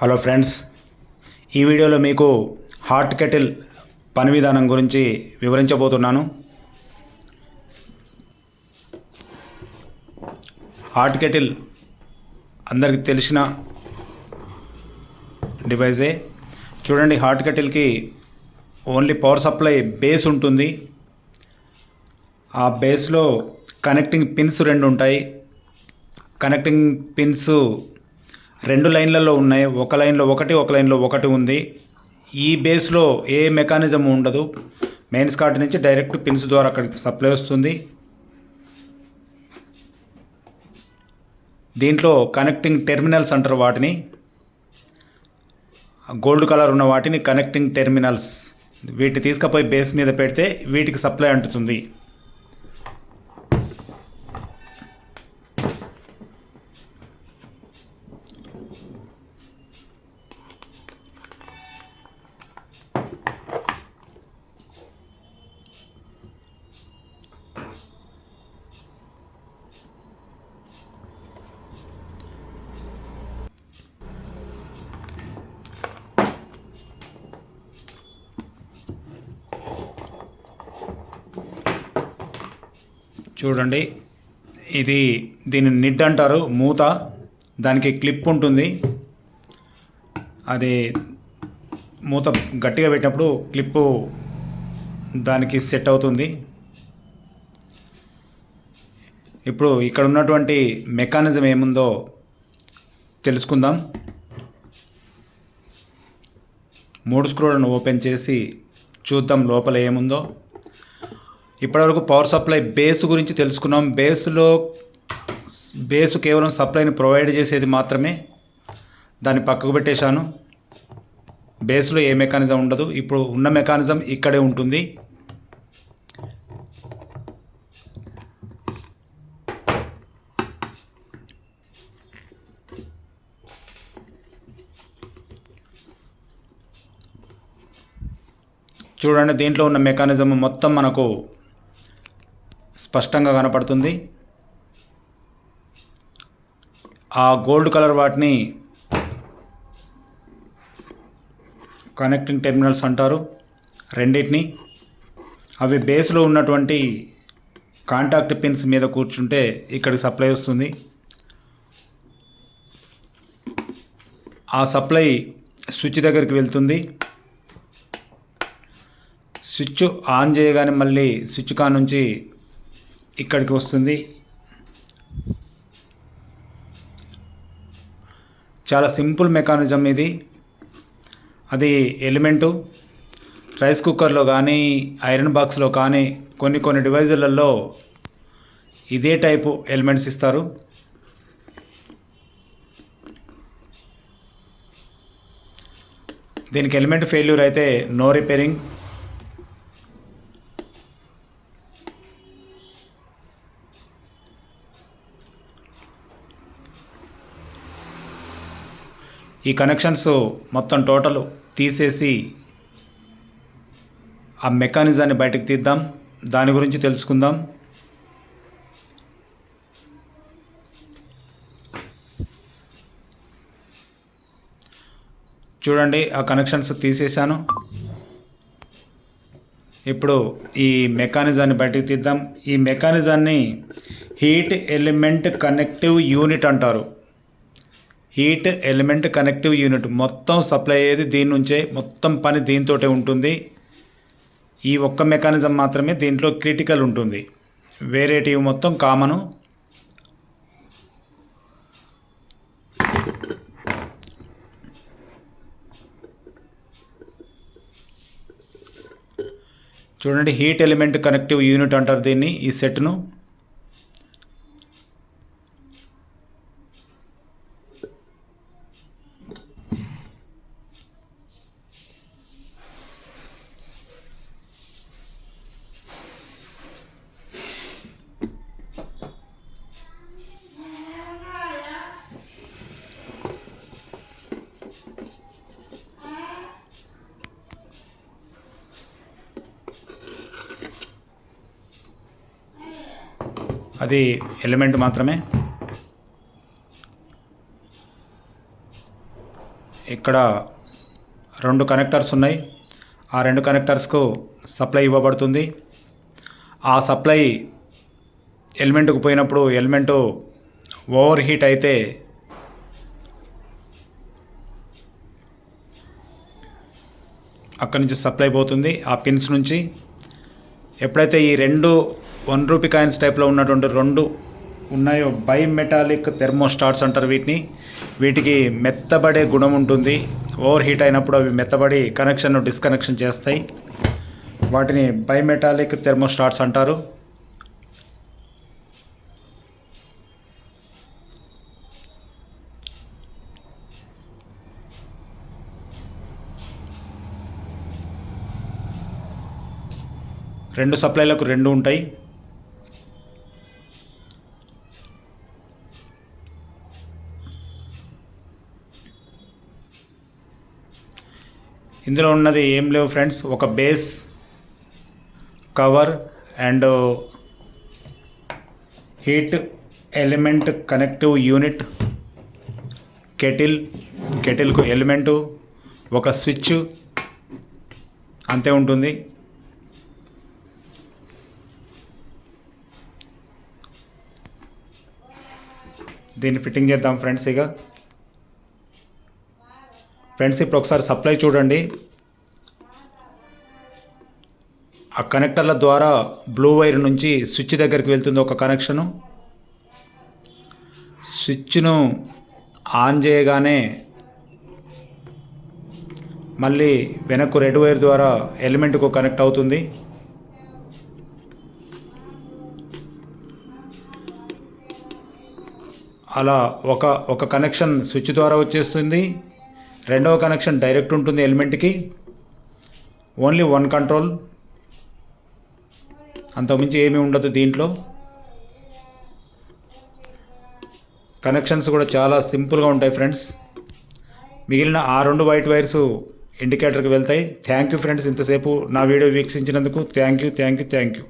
Hello friends ఈ వీడియోలో మీకు హాట్ కెటిల్ పని విధానం గురించి వివరించబోతున్నాను. హాట్ కెటిల్ అందరికి తెలిసిన డివైజే. చూడండి హాట్ కెటిల్కి ఓన్లీ పవర్ సప్లై బేస్ ఉంటుంది. ఆ బేస్లో కనెక్టింగ్ పిన్స్ రెండు ఉంటాయి. కనెక్టింగ్ పిన్స్ రెండు లైన్లలో ఉన్నాయి. ఒక లైన్లో ఒకటి ఒక లైన్లో ఒకటి ఉంది. ఈ బేస్లో ఏ మెకానిజం ఉండదు. మెయిన్ స్కాట్ నుంచి డైరెక్ట్ పిన్స్ ద్వారా అక్కడికి సప్లై వస్తుంది. దీంట్లో కనెక్టింగ్ టెర్మినల్స్ అంటారు వాటిని. గోల్డ్ కలర్ ఉన్న వాటిని కనెక్టింగ్ టెర్మినల్స్. వీటిని తీసుకుపోయి బేస్ మీద పెడితే వీటికి సప్లై అంటుతుంది. చూడండి. ఇది దీన్ని నిడ్ అంటారు మూత. దానికి క్లిప్ ఉంటుంది. అది మూత గట్టిగా పెట్టినప్పుడు క్లిప్పు దానికి సెట్ అవుతుంది. ఇప్పుడు ఇక్కడ ఉన్నటువంటి మెకానిజం ఏముందో తెలుసుకుందాం. మూడు స్క్రూలను ఓపెన్ చేసి చూద్దాం లోపల ఏముందో. ఇప్పటివరకు పవర్ సప్లై బేస్ గురించి తెలుసుకున్నాం. బేస్లో బేస్ కేవలం సప్లైని ప్రొవైడ్ చేసేది మాత్రమే. దాన్ని పక్కకు పెట్టేశాను. బేస్లో ఏ మెకానిజం ఉండదు. ఇప్పుడు ఉన్న మెకానిజం ఇక్కడే ఉంటుంది. చూడండి దీంట్లో ఉన్న మెకానిజం మొత్తం మనకు స్పష్టంగా కనపడుతుంది. ఆ గోల్డ్ కలర్ వాటిని కనెక్టింగ్ టెర్మినల్స్ అంటారు. రెండింటిని. అవి బేస్లో ఉన్నటువంటి కాంటాక్ట్ పిన్స్ మీద కూర్చుంటే ఇక్కడికి సప్లై వస్తుంది. ఆ సప్లై స్విచ్ దగ్గరికి వెళ్తుంది. స్విచ్ ఆన్ చేయగానే మళ్ళీ స్విచ్ కా నుంచి ఇక్కడికి వస్తుంది. చాలా సింపుల్ మెకానిజం ఇది. అది ఎలిమెంటు. రైస్ కుక్కర్లో కానీ ఐరన్ బాక్స్లో కానీ కొన్ని కొన్ని డివైజులలో ఇదే టైపు ఎలిమెంట్స్ ఇస్తారు. దీనికి ఎలిమెంట్ ఫెయిల్యూర్ అయితే నో రిపేరింగ్. ఈ కనెక్షన్స్ మొత్తం టోటల్ తీసేసి ఆ మెకానిజాన్ని బయటకు తీద్దాం. దాని గురించి తెలుసుకుందాం. చూడండి ఆ కనెక్షన్స్ తీసేశాను. ఇప్పుడు ఈ మెకానిజాన్ని బయటకు తీద్దాం. ఈ మెకానిజాన్ని హీట్ ఎలిమెంట్ కనెక్టివ్ యూనిట్ అంటారు. Heat element connective unit. మొత్తం సప్లై అయ్యేది దీని నుంచే. మొత్తం పని దీంతోటే ఉంటుంది. ఈ ఒక్క మెకానిజం మాత్రమే దీంట్లో క్రిటికల్ ఉంటుంది. వేరేటివి మొత్తం కామను. చూడండి హీట్ ఎలిమెంట్ కనెక్టివ్ యూనిట్ అంటారు దీన్ని ఈ సెట్ను. అది ఎలిమెంట్ మాత్రమే. ఇక్కడ రెండు కనెక్టర్స్ ఉన్నాయి. ఆ రెండు కనెక్టర్స్కు సప్లై ఇవ్వబడుతుంది. ఆ సప్లై ఎలిమెంట్కు పోయినప్పుడు ఎలిమెంటు ఓవర్ హీట్ అయితే అక్కడి నుంచి సప్లై పోతుంది. ఆ పిన్స్ నుంచి ఎప్పుడైతే ఈ రెండు వన్ రూపీ కాయిన్స్ టైప్లో ఉన్నటువంటి రెండు ఉన్నాయో బయోమెటాలిక్ థెర్మోస్టాట్స్ అంటారు వీటిని. వీటికి మెత్తబడే గుణం ఉంటుంది. ఓవర్ హీట్ అయినప్పుడు అవి మెత్తబడి కనెక్షన్ డిస్కనెక్షన్ చేస్తాయి. వాటిని బయోమెటాలిక్ థెర్మోస్టాట్స్ అంటారు. రెండు సప్లైలకు రెండు ఉంటాయి. ఇందులో ఉన్నది ఏం లేవు ఫ్రెండ్స్ ఒక base cover and heat element connective unit kettle కెటిల్కు element ఒక స్విచ్ అంతే ఉంటుంది. దీన్ని ఫిట్టింగ్ చేద్దాం ఫ్రెండ్స్ ఇక ఫ్రెండ్స్ ఇప్పుడు ఒకసారి సప్లై చూడండి. ఆ కనెక్టర్ల ద్వారా బ్లూ వైర్ నుంచి స్విచ్ దగ్గరికి వెళ్తుంది ఒక కనెక్షను. స్విచ్ను ఆన్ చేయగానే మళ్ళీ వెనక్కు రెడ్ వైర్ ద్వారా ఎలిమెంట్కు కనెక్ట్ అవుతుంది. అలా ఒక ఒక కనెక్షన్ స్విచ్ ద్వారా వచ్చేస్తుంది. రెండవ కనెక్షన్ డైరెక్ట్ ఉంటుంది ఎలిమెంట్కి. Only one control. అంతకుమించి ఏమీ ఉండదు దీంట్లో. కనెక్షన్స్ కూడా చాలా సింపుల్గా ఉంటాయి ఫ్రెండ్స్. మిగిలిన ఆ రెండు వైట్ వైర్స్ ఇండికేటర్కి వెళ్తాయి. థ్యాంక్ యూ ఫ్రెండ్స్ ఇంతసేపు నా video వీక్షించినందుకు. Thank you thank you thank you.